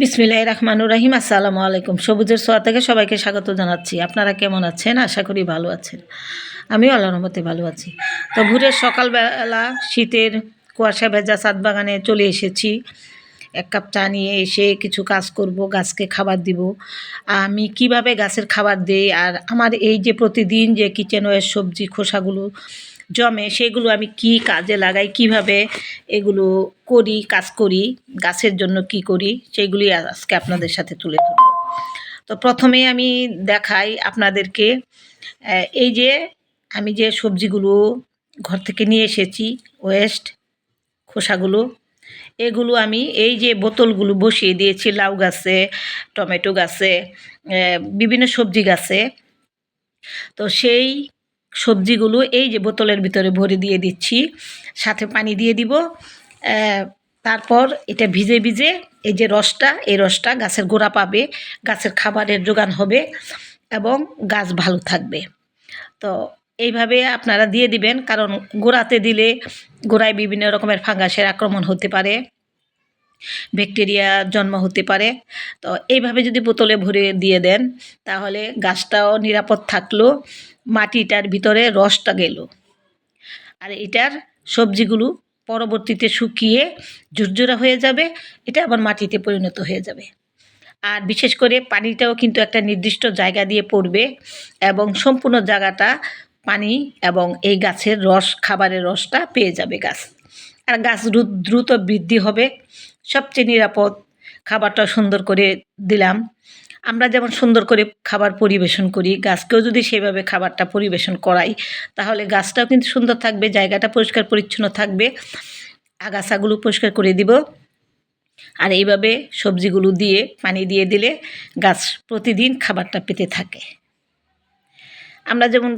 বিসমিল্লাহ রহমানুর রাহিম, আসসালামু আলাইকুম। সবুজের সোয়া থেকে সবাইকে স্বাগত জানাচ্ছি। আপনারা কেমন আছেন? আশা করি ভালো আছেন। আমিও আল্লাহর রহমতে ভালো আছি। তো ভোরের সকালবেলা শীতের কুয়াশা ভেজা সাত বাগানে চলে এসেছি। এক কাপ চা নিয়ে এসে কিছু কাজ করব, গাছকে খাবার দিব। আমি কীভাবে গাছের খাবার দেই আর আমার এই যে প্রতিদিন যে কিচেন ওয়ের সবজি খোসাগুলো জমে, সেগুলো আমি কি কাজে লাগাই, কীভাবে এগুলো করি, কাজ করি, গাছের জন্য কি করি সেগুলি আজকে আপনাদের সাথে তুলে ধরব। তো প্রথমেই আমি দেখাই আপনাদেরকে এই যে আমি যে সবজিগুলো ঘর থেকে নিয়ে এসেছি ওয়েস্ট খোসাগুলো, এগুলো আমি এই যে বোতলগুলো বসিয়ে দিয়েছি, লাউ গাছে, টমেটো গাছে বিভিন্ন সবজি গাছে, তো সেই সবজিগুলো এই যে বোতলের ভিতরে ভরে দিয়ে দিচ্ছি, সাথে পানি দিয়ে দিব। তারপর এটা ভিজে ভিজে এই যে রসটা, এই রসটা গাছের গোড়া পাবে, গাছের খাবারের যোগান হবে এবং গাছ ভালো থাকবে। তো এইভাবে আপনারা দিয়ে দিবেন, কারণ গোড়াতে দিলে গোড়ায় বিভিন্ন রকমের ফাঙ্গাসের আক্রমণ হতে পারে, ব্যাকটেরিয়া জন্ম হতে পারে। তো এইভাবে যদি বোতলে ভরে দিয়ে দেন, তাহলে গাছটাও নিরাপদ থাকল। মাটিটার ভিতরে রসটা গেল। আর এটার সবজিগুলো পরবর্তীতে শুকিয়ে ঝুরঝুরা হয়ে যাবে, এটা আবার মাটিতে পরিণত হয়ে যাবে। আর বিশেষ করে পানিটাও কিন্তু একটা নির্দিষ্ট জায়গা দিয়ে পড়বে এবং সম্পূর্ণ জায়গাটা পানি এবং এই গাছের রস, খাবারের রসটা পেয়ে যাবে গাছ। আর গাছ দ্রুত বৃদ্ধি হবে। সবচেয়ে নিরাপদ খাবারটা সুন্দর করে দিলাম। আমরা যেমন সুন্দর করে খাবার পরিবেশন করি, গাছকেও যদি সেভাবে খাবারটা পরিবেশন করাই, তাহলে গাছটাও কিন্তু সুন্দর থাকবে, জায়গাটা পরিষ্কার পরিচ্ছন্ন থাকবে। আগাছাগুলো পরিষ্কার করে দিব। আর এইভাবে সবজিগুলো দিয়ে, পানি দিয়ে দিলে গাছ প্রতিদিন খাবারটা পেতে থাকে। আমরা যেমন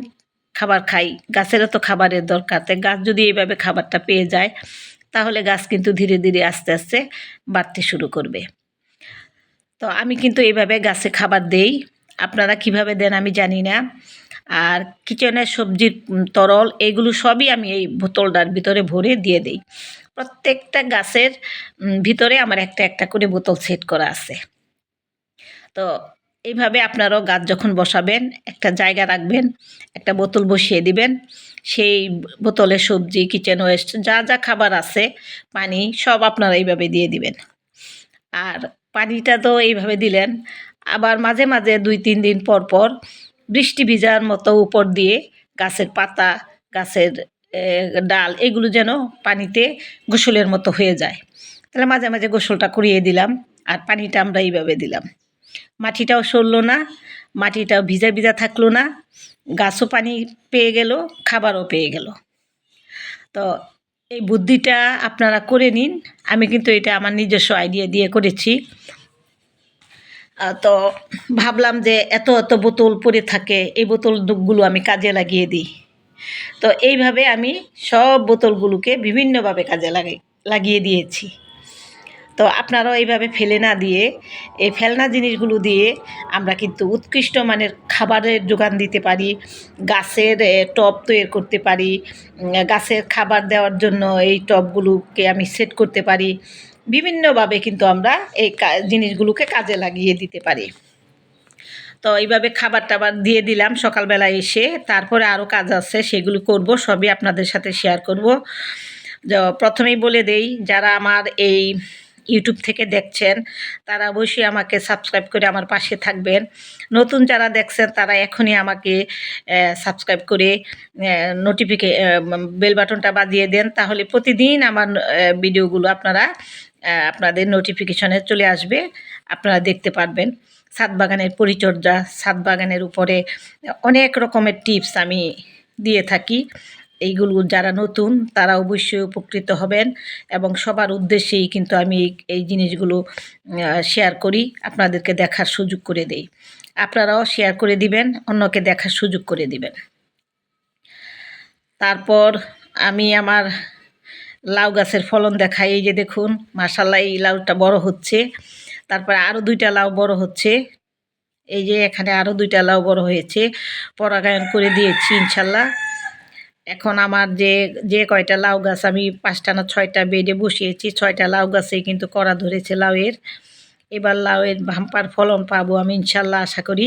খাবার খাই, গাছেরও তো খাবারের দরকার। তাই গাছ যদি এইভাবে খাবারটা পেয়ে যায়, তাহলে গাছ কিন্তু ধীরে ধীরে আস্তে আস্তে বাড়তে শুরু করবে। তো আমি কিন্তু এইভাবে গাছে খাবার দেই। আপনারা কীভাবে দেন আমি জানি না। আর কিচেনের সবজির তরল এগুলো সবই আমি এই বোতলটার ভিতরে ভরে দিয়ে দিই। প্রত্যেকটা গাছের ভিতরে আমার একটা একটা করে বোতল সেট করা আছে। তো এইভাবে আপনারাও গাছ যখন বসাবেন, একটা জায়গা রাখবেন, একটা বোতল বসিয়ে দিবেন, সেই বোতলে সবজি, কিচেন ওয়েস্ট, যা যা খাবার আছে, পানি, সব আপনারা এইভাবে দিয়ে দিবেন। আর পানিটা তো এইভাবে দিলেন। আবার মাঝে মাঝে দুই, তিন দিন পর পর বৃষ্টি ভিজার মতো উপর দিয়ে গাছের পাতা, গাছের ডাল এগুলো যেন পানিতে গোসলের মতো হয়ে যায়। তাহলে মাঝে মাঝে গোসলটা করিয়ে দিলাম আর পানিটা আমরা এইভাবে দিলাম। মাটিটাও সরলো না, মাটিটাও ভিজা ভিজা থাকল না, গাছও পানি পেয়ে গেল, খাবারও পেয়ে গেল। তো এই বুদ্ধিটা আপনারা করে নিন আমি কিন্তু এটা আমার নিজস্ব আইডিয়া দিয়ে করেছি। তো ভাবলাম যে এত এত বোতল পড়ে থাকে, এই বোতল দুগুলো আমি কাজে লাগিয়ে দিই। তো এইভাবে আমি সব বোতলগুলোকে বিভিন্নভাবে কাজে লাগাই, লাগিয়ে দিয়েছি। তো আপনারাও এইভাবে ফেলে না দিয়ে, এই ফেলনা জিনিসগুলো দিয়ে আমরা কিন্তু উৎকৃষ্ট মানের খাবারের যোগান দিতে পারি, গাছের টব তৈরি করতে পারি গাছের খাবার দেওয়ার জন্য এই টবগুলোকে আমি সেট করতে পারি। বিভিন্নভাবে কিন্তু আমরা এই জিনিসগুলোকে কাজে লাগিয়ে দিতে পারি। তো এইভাবে খাবার টাবার দিয়ে দিলাম সকালবেলা এসে, তারপরে আরও কাজ আছে, সেগুলো করব, সবই আপনাদের সাথে শেয়ার করব। প্রথমেই বলে দেই, যারা আমার এই ইউটিউব থেকে দেখছেন, তারা অবশ্যই আমাকে সাবস্ক্রাইব করে আমার পাশে থাকবেন। নতুন যারা দেখছেন, তারা এখনই আমাকে সাবস্ক্রাইব করে নোটিফিকে বেল বাটনটা বাজিয়ে দেন। তাহলে প্রতিদিন আমার ভিডিওগুলো আপনারা আপনাদের নোটিফিকেশনে চলে আসবে, আপনারা দেখতে পারবেন। ছাদ বাগানের পরিচর্যা ছাদ বাগানের উপরে অনেক রকমের টিপস আমি দিয়ে থাকি। এইগুলো যারা নতুন, তারা অবশ্যই উপকৃত হবেন এবং সবার উদ্দেশ্যেই কিন্তু আমি এই জিনিসগুলো শেয়ার করি, আপনাদেরকে দেখার সুযোগ করে দেই। আপনারাও শেয়ার করে দিবেন, অন্যকে দেখার সুযোগ করে দিবেন। তারপর আমি আমার লাউ গাছের ফলন দেখাই, এই যে দেখুন মাসাল্লাহ এই লাউটা বড় হচ্ছে। তারপরে আরও দুইটা লাউ বড় হচ্ছে। এই যে এখানে আরও দুইটা লাউ বড় হয়েছে। পরাগায়ন করে দিয়েছি ইনশাল্লাহ এখন আমার যে যে কয়টা লাউ গাছ আমি পাঁচটা না ছয়টা বেডে বসিয়েছি, ছয়টা লাউ গাছেই কিন্তু করা ধরেছে লাউয়ের। এবার লাউয়ের ভাম্পার ফলন পাবো আমি ইনশাল্লাহ, আশা করি।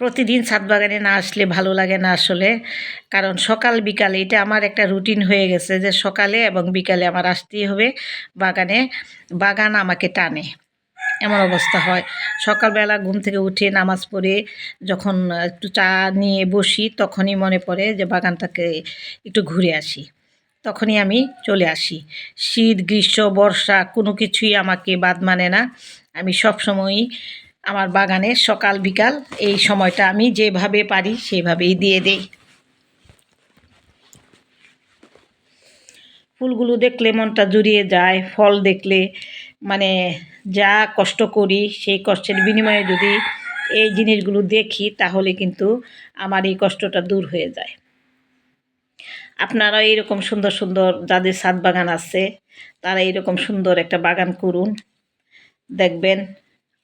প্রতিদিন ছাদ বাগানে না আসলে ভালো লাগে না আসলে, কারণ সকাল বিকালে, এটা আমার একটা রুটিন হয়ে গেছে যে সকালে এবং বিকালে আমার আসতেই হবে বাগানে। বাগান আমাকে টানে। এমন অবস্থা হয়। সকালবেলা ঘুম থেকে উঠে নামাজ পড়ে যখন একটু চা নিয়ে বসি তখনই মনে পড়ে যে বাগানটাকে একটু ঘুরে আসি। তখনই আমি চলে আসি। শীত, গ্রীষ্ম, বর্ষা কোনো কিছুই আমাকে বাদ মানে না। আমি সবসময়ই আমার বাগানে সকাল, বিকাল এই সময়টা আমি যেভাবে পারি সেভাবেই দিয়ে দেই। ফুলগুলো দেখলে মনটা জুড়িয়ে যায়, ফল দেখলে মানে যা কষ্ট করি, সেই কষ্টের বিনিময়ে যদি এই জিনিসগুলো দেখি, তাহলে কিন্তু আমার এই কষ্টটা দূর হয়ে যায়। আপনারা এইরকম সুন্দর সুন্দর যাদের ছাদ বাগান আছে, তারা এইরকম সুন্দর একটা বাগান করুন। দেখবেন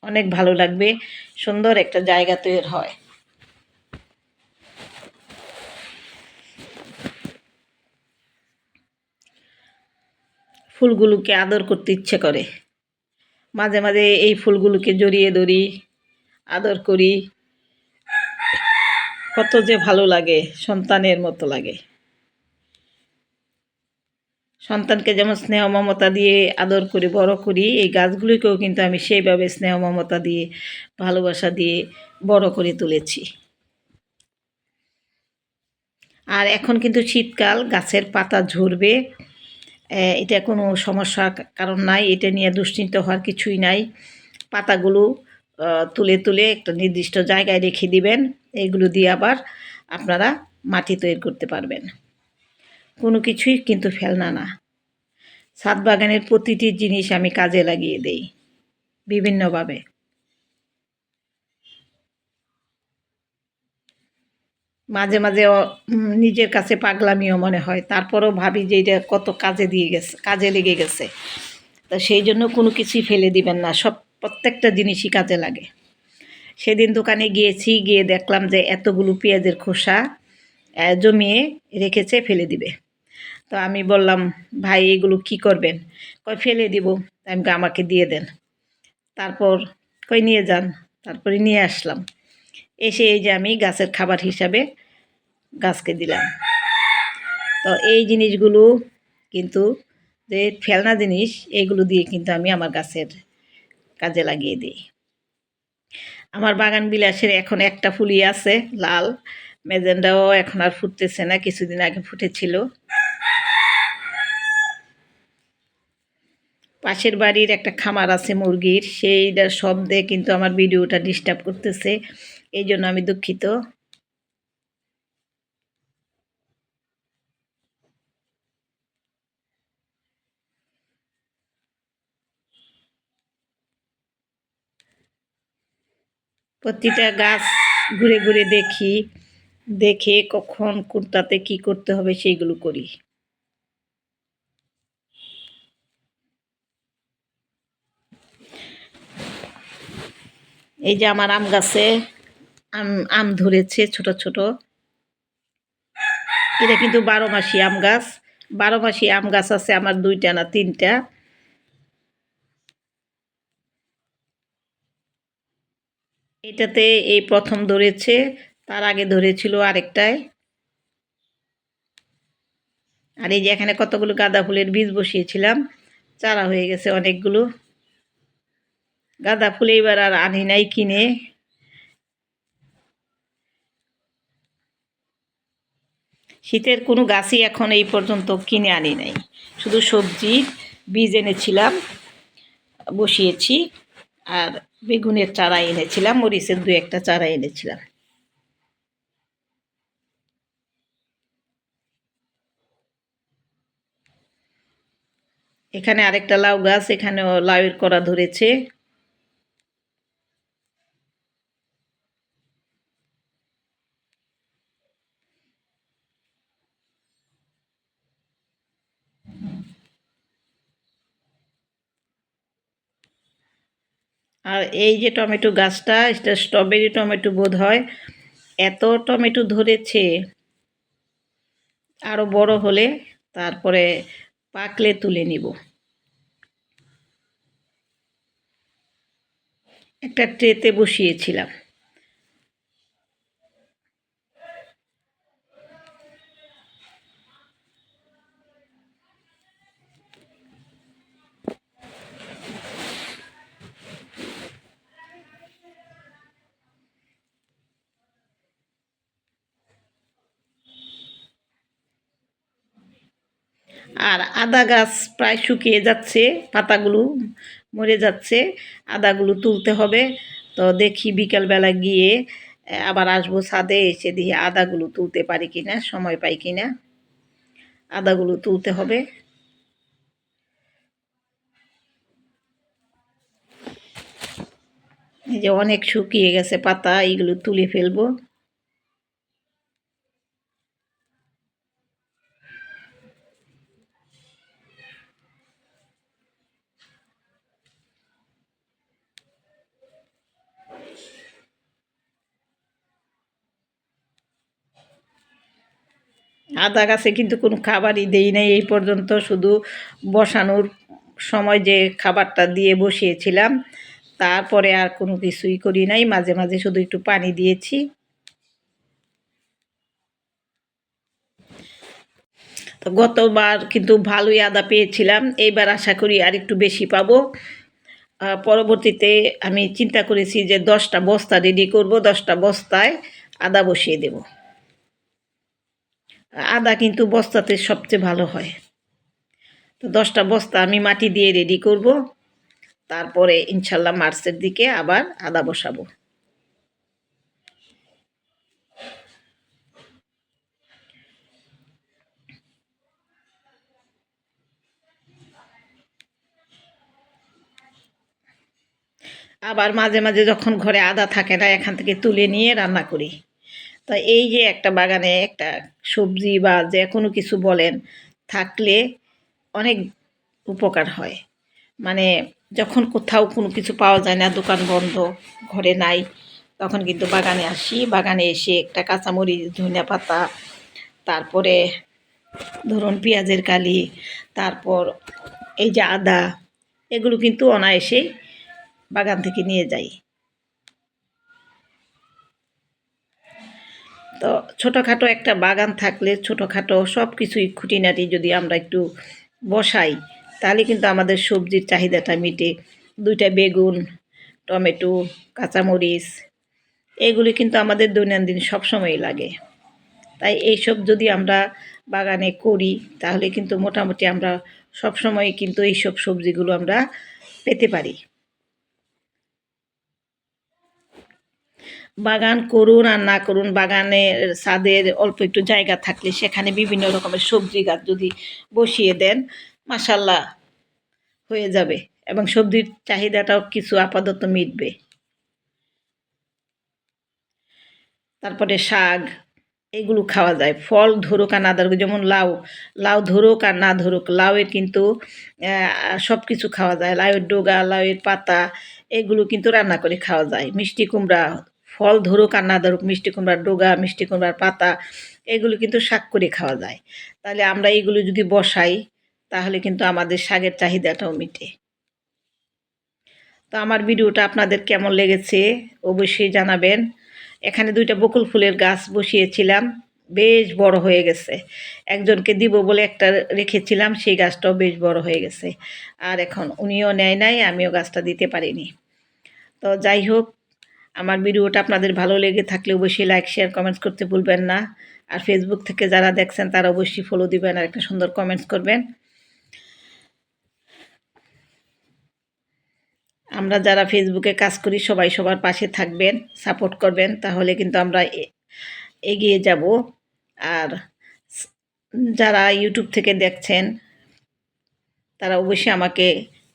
অনেক ভালো লাগবে, সুন্দর একটা জায়গা তৈরি হয়। ফুলগুলোকে আদর করতে ইচ্ছে করে। মাঝে মাঝে এই ফুলগুলোকে জড়িয়ে ধরি, আদর করি। কত যে ভালো লাগে, সন্তানের মতো লাগে। সন্তানকে যেমন স্নেহ মমতা দিয়ে আদর করি, বড় করি, এই গাছগুলিকেও কিন্তু আমি সেইভাবে স্নেহ মমতা দিয়ে, ভালোবাসা দিয়ে বড় করে তুলেছি। আর এখন কিন্তু শীতকাল, গাছের পাতা ঝরবে। এটা কোনো সমস্যা কারণ নাই, এটা নিয়ে দুশ্চিন্তা হওয়ার কিছুই নাই। পাতাগুলো তুলে তুলে একটা নির্দিষ্ট জায়গায় রেখে দিবেন এইগুলো দিয়ে আবার আপনারা মাটি তৈরি করতে পারবেন। কোনো কিছুই কিন্তু ফেলনা না। ছাদ বাগানের প্রতিটি জিনিস আমি কাজে লাগিয়ে দেই, বিভিন্নভাবে। মাঝে মাঝে নিজের কাছে পাগলামিও মনে হয়। তারপরও ভাবি যে এটা কত কাজে দিয়ে গেছে, কাজে লেগে গেছে। তো সেই জন্য কোনো কিছুই ফেলে দিবেন না, সব প্রত্যেকটা জিনিসই কাজে লাগে। সেদিন দোকানে গিয়েছি, গিয়ে দেখলাম যে এতগুলো পেঁয়াজের খোসা জমিয়ে রেখেছে, ফেলে দিবে। তো আমি বললাম, ভাই, এগুলো কি করবেন? কয়, ফেলে দিব। আমি আমাকে দিয়ে দেন। তারপর কই নিয়ে যান। তারপরে নিয়ে আসলাম। এসে এই যে আমি গাছের খাবার হিসাবে গাছকে দিলাম। তো এই জিনিসগুলো কিন্তু যে ফেলনা জিনিস এইগুলো দিয়ে কিন্তু আমি আমার গাছের কাজে লাগিয়ে দিই। আমার বাগান বিলাসের এখন একটা ফুলই আছে, লাল। মেজেন্ডাও এখন আর ফুটতেছে না, কিছুদিন আগে ফুটেছিল। পাশের বাড়ির একটা খামার আছে মুরগির, সেইটার শব্দে কিন্তু আমার ভিডিওটা ডিস্টার্ব করতেছে। এই জন্য আমি দুঃখিত। প্রতিটা গাছ ঘুরে ঘুরে দেখি, দেখে কখন কোনটাতে কি করতে হবে সেইগুলো করি। এই যে আমার আম গাছে আম আম ধরেছে ছোট ছোট। এটা কিন্তু বারো মাসি আম গাছ। বারো মাসি আম গাছ আছে আমার দুইটা না তিনটা। এটাতে এই প্রথম ধরেছে, তার আগে ধরেছিল আরেকটায়। আর এই যে এখানে কতগুলো গাঁদা ফুলের বীজ বসিয়েছিলাম, চারা হয়ে গেছে অনেকগুলো। গাঁদা ফুল এবার আর আনি নাই কিনে। শীতের কোনো গাছই এখন এই পর্যন্ত কিনে আনি নাই। শুধু সবজি, বীজ এনেছিলাম, বসিয়েছি, আর বেগুনের চারা এনেছিলাম, মরিচের দু একটা চারা এনেছিলাম। এখানে আরেকটা লাউ গাছ, এখানেও লাউয়ের করা ধরেছে। আর এই যে টমেটো গাছটা, এটা স্ট্রবেরি টমেটো বোধ হয়, এত টমেটো ধরেছে। আরও বড় হলে তারপরে পাকলে তুলে নিব। একটা ট্রেতে বসিয়েছিলাম। আদা গাছ প্রায় শুকিয়ে যাচ্ছে, পাতাগুলো মরে যাচ্ছে, আদাগুলো তুলতে হবে। তো দেখি বিকালবেলা গিয়ে আবার আসব ছাদে, এসে দিয়ে আদাগুলো তুলতে পারি কিনা, সময় পাই কিনা। আদাগুলো তুলতে হবে। এই যে অনেক শুকিয়ে গেছে পাতা, এইগুলো তুলে ফেলব। আদা গাছে কিন্তু কোনো খাবারই দেই নাই। এই পর্যন্ত শুধু বসানোর সময় যে খাবারটা দিয়ে বসিয়েছিলাম, তারপরে আর কোনো কিছুই করি নাই। মাঝে মাঝে শুধু একটু পানি দিয়েছি। তো গতবার কিন্তু ভালোই আদা পেয়েছিলাম। এইবার আশা করি আর একটু বেশি পাবো। পরবর্তীতে আমি চিন্তা করেছি যে দশটা বস্তা রেডি করব, দশটা বস্তায় আদা বসিয়ে দেব। আদা কিন্তু বস্তাতে সবচেয়ে ভালো হয়। তো দশটা বস্তা আমি মাটি দিয়ে রেডি করব। তারপরে ইনশাল্লাহ মার্চের দিকে আবার আদা বসাবো। আবার মাঝে মাঝে যখন ঘরে আদা থাকে না, এখান থেকে তুলে নিয়ে রান্না করি। তা এই যে একটা বাগানে একটা সবজি বা যে কোনো কিছু বলেন, থাকলে অনেক উপকার হয়। মানে যখন কোথাও কোনো কিছু পাওয়া যায় না, দোকান বন্ধ, ঘরে নাই, তখন কিন্তু বাগানে আসি। বাগানে এসে একটা কাঁচামরিচ, ধনিয়া পাতা, তারপরে ধরুন পেঁয়াজের কালি, তারপর এই যে আদা, এগুলো কিন্তু অনায়াসেই বাগান থেকে নিয়ে যাই। তো ছোটোখাটো একটা বাগান থাকলে ছোটোখাটো সব কিছুই খুঁটিনাটি যদি আমরা একটু বসাই, তাহলে কিন্তু আমাদের সবজির চাহিদাটা মিটে। দুইটা বেগুন, টমেটো, কাঁচামরিচ, এগুলি কিন্তু আমাদের দৈনন্দিন সবসময়ই লাগে। তাই এইসব যদি আমরা বাগানে করি, তাহলে কিন্তু মোটামুটি আমরা সবসময় কিন্তু এইসব সবজিগুলো আমরা পেতে পারি। বাগান করুন আর না করুন, বাগানের ছাদের অল্প একটু জায়গা থাকলে সেখানে বিভিন্ন রকমের সবজি গাছ যদি বসিয়ে দেন মাসাল্লাহ হয়ে যাবে এবং সবজির চাহিদাটাও কিছু আপাতত মিটবে। তারপরে শাক, এগুলো খাওয়া যায়। ফল ধরুক আর না ধরুক, যেমন লাউ লাউ ধরুক আর না ধরুক, লাউয়ের কিন্তু সব কিছু খাওয়া যায়। লাউয়ের ডোগা, লাউয়ের পাতা, এগুলো কিন্তু রান্না করে খাওয়া যায়। মিষ্টি কুমড়া ফল ধরুক আর না ধরুক, মিষ্টি কুমড়ার ডোগা, মিষ্টি কুমড়ার পাতা, এগুলো কিন্তু শাক করে খাওয়া যায়। তাহলে আমরা এগুলো যদি বসাই, তাহলে কিন্তু আমাদের শাকের চাহিদাটাও মিটে। তো আমার ভিডিওটা আপনাদের কেমন লেগেছে অবশ্যই জানাবেন। এখানে দুইটা বকুল ফুলের গাছ বসিয়েছিলাম, বেশ বড় হয়ে গেছে। একজনকে দিব বলে একটা রেখেছিলাম, সেই গাছটাও বেশ বড় হয়ে গেছে। আর এখন উনিও নেয় নাই, আমিও গাছটা দিতে পারিনি। তো যাই হোক আমার ভিডিওটা আপনাদের ভালো লেগে থাকলে অবশ্যই লাইক শেয়ার কমেন্টস করতে ভুলবেন না। আর ফেসবুক থেকে যারা দেখছেন, তারা অবশ্যই ফলো দিবেন আর একটা সুন্দর কমেন্টস করবেন। আমরা যারা ফেসবুকে কাজ করি, সবাই সবার পাশে থাকবেন সাপোর্ট করবেন, তাহলে কিন্তু আমরা এগিয়ে যাব। আর যারা ইউটিউব থেকে দেখছেন, তারা অবশ্যই আমাকে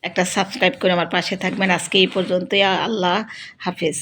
একটা সাবস্ক্রাইব করে আমার পাশে থাকবেন। আজকে এই পর্যন্তই আল্লাহ হাফেজ।